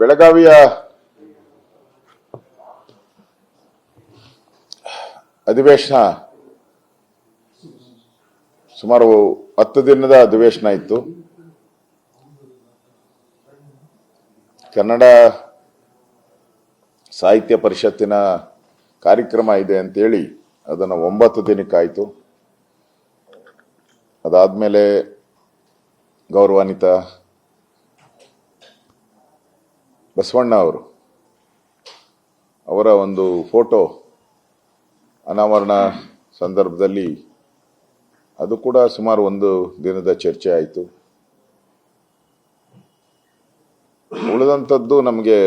ಬೆಳಗಾವಿಯ ಅಧಿವೇಶನ ಸುಮಾರು ಹತ್ತು ದಿನದ ಅಧಿವೇಶನ ಇತ್ತು. ಕನ್ನಡ ಸಾಹಿತ್ಯ ಪರಿಷತ್ತಿನ ಕಾರ್ಯಕ್ರಮ ಇದೆ ಅಂತೇಳಿ ಅದನ್ನು ಒಂಬತ್ತು ದಿನಕ್ಕಾಯಿತು. ಅದಾದಮೇಲೆ ಗೌರವಾನ್ವಿತ ಬಸವಣ್ಣ ಅವರು ಅವರ ಒಂದು ಫೋಟೋ ಅನಾವರಣ ಸಂದರ್ಭದಲ್ಲಿ ಅದು ಕೂಡ ಸುಮಾರು ಒಂದು ದಿನದ ಚರ್ಚೆ ಆಯಿತು. ಉಳಿದಂಥದ್ದು ನಮಗೆ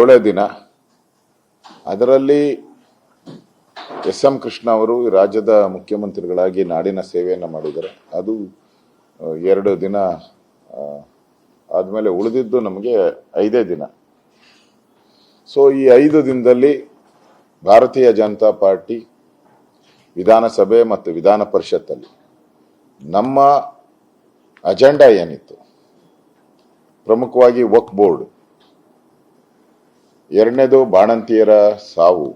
ಏಳೇ ದಿನ. ಅದರಲ್ಲಿ ಎಸ್ ಎಂ ಕೃಷ್ಣ ಅವರು ರಾಜ್ಯದ ಮುಖ್ಯಮಂತ್ರಿಗಳಾಗಿ ನಾಡಿನ ಸೇವೆಯನ್ನು ಮಾಡಿದ್ದಾರೆ. ಅದು ಎರಡು ದಿನ ಆದಮೇಲೆ ಉಳಿದಿದ್ದು ನಮಗೆ ಐದೇ ದಿನ. ಸೊ ಈ ಐದು ದಿನದಲ್ಲಿ ಭಾರತೀಯ ಜನತಾ ಪಾರ್ಟಿ ವಿಧಾನಸಭೆ ಮತ್ತು ವಿಧಾನ ಪರಿಷತ್ತಲ್ಲಿ ನಮ್ಮ ಅಜೆಂಡಾ ಏನಿತ್ತು? ಪ್ರಮುಖವಾಗಿ ವಕ್ ಬೋರ್ಡ್. ಎರಡನೇದು ಬಾಣಂತಿಯರ ಸಾವು.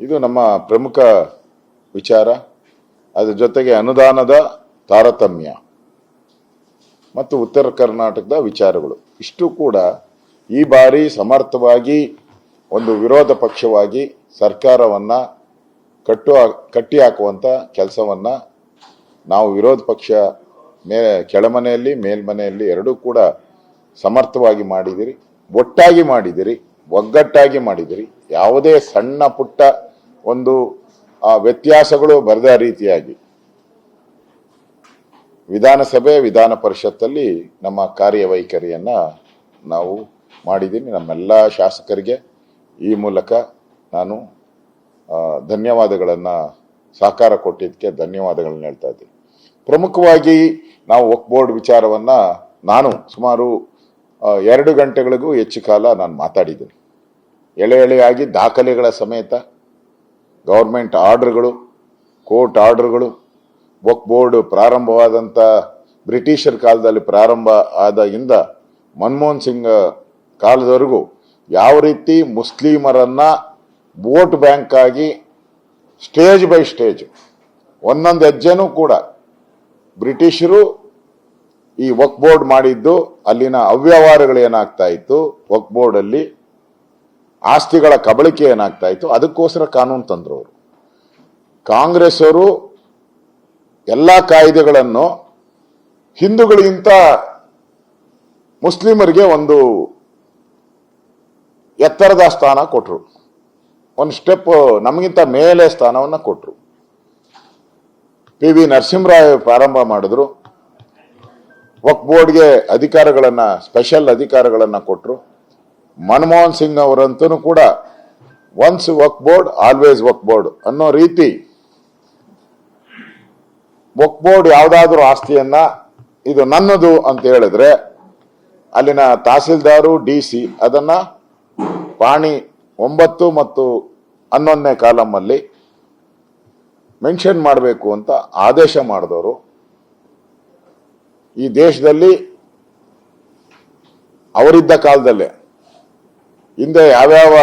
ಇದು ನಮ್ಮ ಪ್ರಮುಖ ವಿಚಾರ. ಅದರ ಜೊತೆಗೆ ಅನುದಾನದ ತಾರತಮ್ಯ. ಮತ್ತು ಉತ್ತರ ಕರ್ನಾಟಕದ ವಿಚಾರಗಳು. ಇಷ್ಟು ಕೂಡ ಈ ಬಾರಿ ಸಮರ್ಥವಾಗಿ ಒಂದು ವಿರೋಧ ಪಕ್ಷವಾಗಿ ಸರ್ಕಾರವನ್ನು ಕಟ್ಟು ಕಟ್ಟಿ ಹಾಕುವಂಥ ಕೆಲಸವನ್ನು ನಾವು ವಿರೋಧ ಪಕ್ಷ ಮೇ, ಕೆಳಮನೆಯಲ್ಲಿ, ಮೇಲ್ಮನೆಯಲ್ಲಿ ಎರಡೂ ಕೂಡ ಸಮರ್ಥವಾಗಿ ಮಾಡಿದಿರಿ. ಒಟ್ಟಾಗಿ ಮಾಡಿದಿರಿ, ಒಗ್ಗಟ್ಟಾಗಿ ಮಾಡಿದಿರಿ. ಯಾವುದೇ ಸಣ್ಣ ಪುಟ್ಟ ಒಂದು ವ್ಯತ್ಯಾಸಗಳು ಬರದ ರೀತಿಯಾಗಿ ವಿಧಾನಸಭೆ, ವಿಧಾನ ಪರಿಷತ್ತಲ್ಲಿ ನಮ್ಮ ಕಾರ್ಯವೈಖರಿಯನ್ನು ನಾವು ಮಾಡಿದ್ದೀನಿ ನಮ್ಮೆಲ್ಲ ಶಾಸಕರಿಗೆ ಈ ಮೂಲಕ ನಾನು ಧನ್ಯವಾದಗಳನ್ನು ಸಹಕಾರ ಕೊಟ್ಟಿದ್ದಕ್ಕೆ ಧನ್ಯವಾದಗಳನ್ನ ಹೇಳ್ತಾ ಇದ್ದೀನಿ. ಪ್ರಮುಖವಾಗಿ ನಾವು ವಕ್ ಬೋರ್ಡ್ ವಿಚಾರವನ್ನ ನಾನು ಸುಮಾರು ಎರಡು ಗಂಟೆಗಳಿಗೂ ಹೆಚ್ಚು ಕಾಲ ನಾನು ಮಾತಾಡಿದ್ದೀನಿ. ಎಳೆ ಎಳೆಯಾಗಿ ದಾಖಲೆಗಳ ಸಮೇತ ಗೌರ್ಮೆಂಟ್ ಆರ್ಡರ್ಗಳು, ಕೋರ್ಟ್ ಆರ್ಡರ್ಗಳು ವಕ್ ಬೋರ್ಡ್ ಪ್ರಾರಂಭವಾದಂಥ ಬ್ರಿಟಿಷರ್ ಕಾಲದಲ್ಲಿ ಪ್ರಾರಂಭ ಆದಾಗಿಂದ ಮನಮೋಹನ್ ಸಿಂಗ್ ಕಾಲದವರೆಗೂ ಯಾವ ರೀತಿ ಮುಸ್ಲಿಮರನ್ನ ವೋಟ್ ಬ್ಯಾಂಕ್ ಆಗಿ ಸ್ಟೇಜ್ ಬೈ ಸ್ಟೇಜ್ ಒಂದೊಂದು ಹೆಜ್ಜೆನೂ ಕೂಡ ಬ್ರಿಟಿಷರು ಈ ವಕ್ ಬೋರ್ಡ್ ಮಾಡಿದ್ದು, ಅಲ್ಲಿನ ಅವ್ಯವಹಾರಗಳು ಏನಾಗ್ತಾ ಇತ್ತು, ವಕ್ ಬೋರ್ಡ್ ಅಲ್ಲಿ ಆಸ್ತಿಗಳ ಕಬಳಿಕೆ ಏನಾಗ್ತಾ ಇತ್ತು, ಅದಕ್ಕೋಸ್ಕರ ಕಾನೂನು ತಂದ್ರವರು ಕಾಂಗ್ರೆಸ್ ಅವರು ಎಲ್ಲ ಕಾಯ್ದೆಗಳನ್ನು ಹಿಂದೂಗಳಿಗಿಂತ ಮುಸ್ಲಿಮರಿಗೆ ಒಂದು ಎತ್ತರದ ಸ್ಥಾನ ಕೊಟ್ಟರು ಒಂದು ಸ್ಟೆಪ್ ನಮಗಿಂತ ಮೇಲೆ ಸ್ಥಾನವನ್ನು ಕೊಟ್ಟರು ಪಿ ವಿ ನರಸಿಂಹರಾವ್ ಪ್ರಾರಂಭ ಮಾಡಿದ್ರು. ವಕ್ ಬೋರ್ಡ್ಗೆ ಅಧಿಕಾರಗಳನ್ನು ಸ್ಪೆಷಲ್ ಅಧಿಕಾರಗಳನ್ನು ಕೊಟ್ಟರು ಮನಮೋಹನ್ ಸಿಂಗ್ ಅವರಂತೂ ಕೂಡ once Waqf board always Waqf board ಅನ್ನೋ ರೀತಿ ವಕ್ ಬೋರ್ಡ್ ಯಾವುದಾದ್ರೂ ಆಸ್ತಿಯನ್ನ ಇದು ನನ್ನದು ಅಂತ ಹೇಳಿದ್ರೆ ಅಲ್ಲಿನ ತಹಸೀಲ್ದಾರು, ಡಿ ಸಿ ಅದನ್ನ ಪಾಣಿ ಒಂಬತ್ತು ಮತ್ತು ಹನ್ನೊಂದನೇ ಕಾಲಮಲ್ಲಿ ಮೆನ್ಷನ್ ಮಾಡಬೇಕು ಅಂತ ಆದೇಶ ಮಾಡಿದವರು. ಈ ದೇಶದಲ್ಲಿ ಅವರಿದ್ದ ಕಾಲದಲ್ಲೇ ಹಿಂದೆ ಯಾವ್ಯಾವ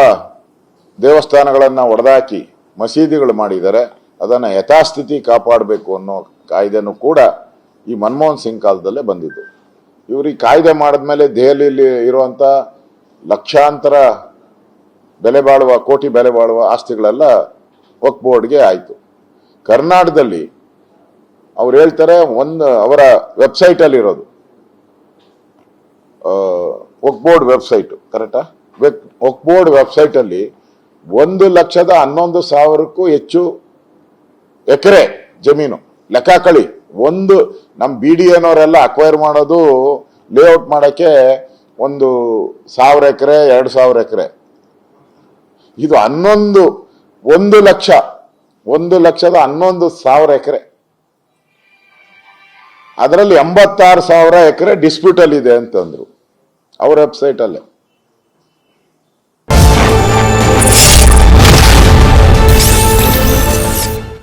ದೇವಸ್ಥಾನಗಳನ್ನು ಒಡೆದಾಕಿ ಮಸೀದಿಗಳು ಮಾಡಿದ್ದಾರೆ, ಅದನ್ನ ಯಥಾಸ್ಥಿತಿ ಕಾಪಾಡಬೇಕು ಅನ್ನೋ ಕಾಯ್ದೆನೂ ಕೂಡ ಈ ಮನಮೋಹನ್ ಸಿಂಗ್ ಕಾಲದಲ್ಲೇ ಬಂದಿದ್ದು. ಇವರು ಈ ಕಾಯ್ದೆ ಮಾಡಿದ್ಮೇಲೆ ದೆಹಲಿಯಲ್ಲಿ ಇರುವಂತ ಲಕ್ಷಾಂತರ ಬೆಲೆ ಬಾಳುವ, ಕೋಟಿ ಬೆಲೆ ಬಾಳುವ ಆಸ್ತಿಗಳೆಲ್ಲ ವಕ್ ಬೋರ್ಡ್ಗೆ ಆಯಿತು. ಕರ್ನಾಟಕದಲ್ಲಿ ಅವ್ರು ಹೇಳ್ತಾರೆ ಒಂದು ಅವರ ವೆಬ್ಸೈಟ್ ಅಲ್ಲಿ ಇರೋದು ವಕ್ ಬೋರ್ಡ್ ವೆಬ್ಸೈಟ್, ಕರೆಕ್ಟಾ? ವಕ್ ಬೋರ್ಡ್ ವೆಬ್ಸೈಟ್ ಅಲ್ಲಿ ಒಂದು ಲಕ್ಷದ ಹನ್ನೊಂದು ಸಾವಿರಕ್ಕೂ ಹೆಚ್ಚು ಎಕರೆ ಜಮೀನು ಲೆಕ್ಕ ಕಳಿ ಒಂದು ನಮ್ಮ ಬಿ ಡಿ ಎನವರೆಲ್ಲ ಅಕ್ವೈರ್ ಮಾಡೋದು ಲೇಔಟ್ ಮಾಡೋಕ್ಕೆ ಒಂದು ಸಾವಿರ ಎಕರೆ, ಎರಡು ಸಾವಿರ ಎಕರೆ. ಇದು ಹನ್ನೊಂದು, ಒಂದು ಲಕ್ಷ, ಒಂದು ಲಕ್ಷದ ಹನ್ನೊಂದು ಸಾವಿರ ಎಕರೆ. ಅದರಲ್ಲಿ ಎಂಬತ್ತಾರು ಸಾವಿರ ಎಕರೆ ಡಿಸ್ಪ್ಯೂಟಲ್ಲಿದೆ ಅಂತಂದ್ರು, ಅವ್ರ ವೆಬ್ಸೈಟ್ ಅಲ್ಲೇ.